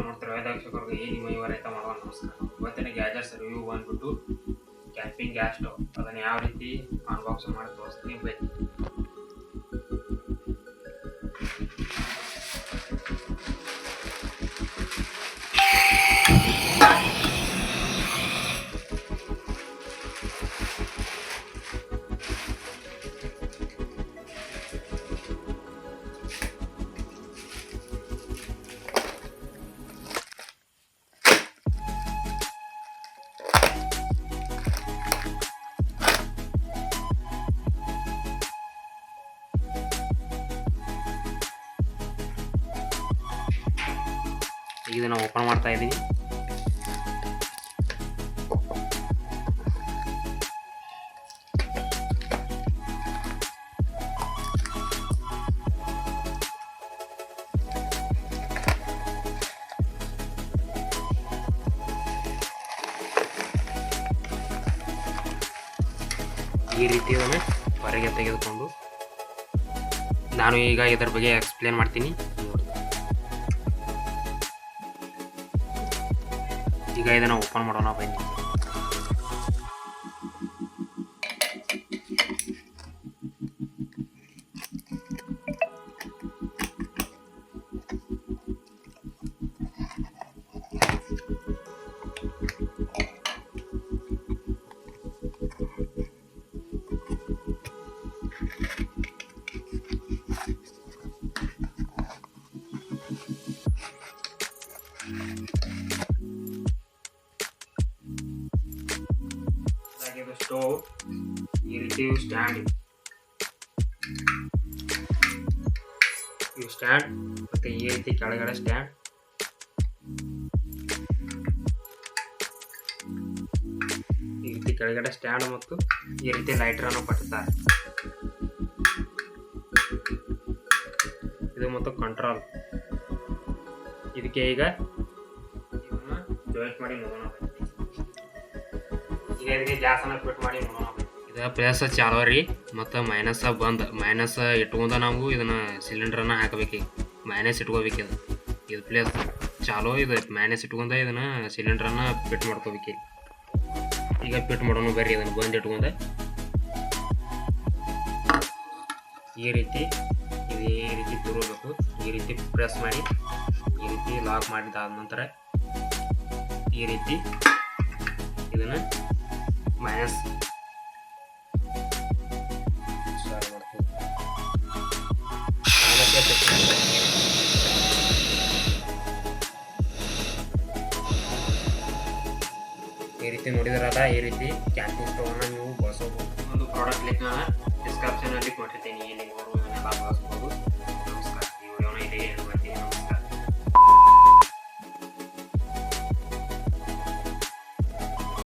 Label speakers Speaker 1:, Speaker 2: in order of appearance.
Speaker 1: ಮಾಡ್ತಾರೆ ವೈದ್ಯಕ್ಷಕರಿಗೆ ಈ ನಿಮ್ಮ ಇವ ರೈತ ಮಾಡುವ ನಮಸ್ಕಾರ ಇವತ್ತಿನ ಗ್ಯಾಜೆಟ್ಸ್ ರಿವ್ಯೂ ಬಂದ್ಬಿಟ್ಟು ಕ್ಯಾಂಪಿಂಗ್ ಗ್ಯಾಸ್ ಸ್ಟವ್ ಅದನ್ನು ಯಾವ ರೀತಿ ಅನ್ಬಾಕ್ಸ್ ಮಾಡಿ ತೋರಿಸ್ತೀನಿ ಬನ್ನಿ ಈಗ ಇದನ್ನು ಓಪನ್ ಮಾಡ್ತಾ ಇದ್ದೀನಿ ಈ ರೀತಿ ಹೊರಗೆ ತೆಗೆದುಕೊಂಡು ನಾನು ಈಗ ಇದರ ಬಗ್ಗೆ ಎಕ್ಸ್ಪ್ಲೇನ್ ಮಾಡ್ತೀನಿ. ಈಗ ಇದನ್ನು ಓಪನ್ ಮಾಡೋಣ ಬನ್ನಿ. ಹಾಗೆ ಇದು ಸ್ಟೋವ್ ಈ ರೀತಿ ಸ್ಟ್ಯಾಂಡ್ ಇವು ಸ್ಟ್ಯಾಂಡ್ ಮತ್ತೆ ಈ ರೀತಿ ಕೆಳಗಡೆ ಸ್ಟ್ಯಾಂಡ್ ಈ ರೀತಿ ಕೆಳಗಡೆ ಸ್ಟ್ಯಾಂಡ್ ಮತ್ತು ಈ ರೀತಿ ಲೈಟರ್ ಅನ್ನು ಕೊಟ್ಟಿದ್ದಾರೆ ಇದು ಮತ್ತು ಕಂಟ್ರೋಲ್ ಇದಕ್ಕೆ ಈಗ ಇದನ್ನ ಮಾಡಿ ನೋಡೋಣ ಫಿಟ್ ಇದು ಪ್ಲಸ್ ಚಾಲೋ ರೀ ಮತ್ತು ಮೈನಸ್ ಬಂದ್ ಮೈನಸ್ ಇಟ್ಕೊಂಡ ನಾವು ಇದನ್ನ ಸಿಲಿಂಡ್ರನ್ನ ಹಾಕಬೇಕು ಮೈನಸ್ ಇಟ್ಕೋಬೇಕು ಇದು. ಇದು ಪ್ಲಸ್ ಚಾಲೋ ಇದು. ಮೈನಸ್ ಇಟ್ಕೊಂಡ ಇದನ್ನ ಸಿಲಿಂಡ್ರನ್ನ ಫಿಟ್ ಮಾಡ್ಕೋಬೇಕು ಈಗ. ಈಗ ಫಿಟ್ ಮಾಡೋಣ ಬರ್ರಿ ಇದನ್ನು ಬಂದ್ ಇಟ್ಕೊಂಡ. ಈ ರೀತಿ, ಇದು ಈ ರೀತಿ ತಿರುಗಬೇಕು ಈ ರೀತಿ ಪ್ರೆಸ್ ಮಾಡಿ, ಈ ರೀತಿ ಲಾಕ್ ಮಾಡಿದಾದ ನಂತರ ಈ ರೀತಿ ಇದನ್ನ ಮೈನಸ್ ಈ ರೀತಿ ನೋಡಿದರಲ್ಲ ಈ ರೀತಿ ಕ್ಯಾಂಪಿಂಗ್ ಸ್ಟೋವ್ನ ನೀವು ಬಳಸಬಹುದು ಒಂದು ಪ್ರಾಡಕ್ಟ್ ಲಿಂಕ್ ನಾನು ಡಿಸ್ಕ್ರಿಪ್ಷನ್ ಅಲ್ಲಿ ಕೊಟ್ಟಿರ್ತೀನಿ. ಎಲ್ಲ ಬಳಸ್ಬೋದು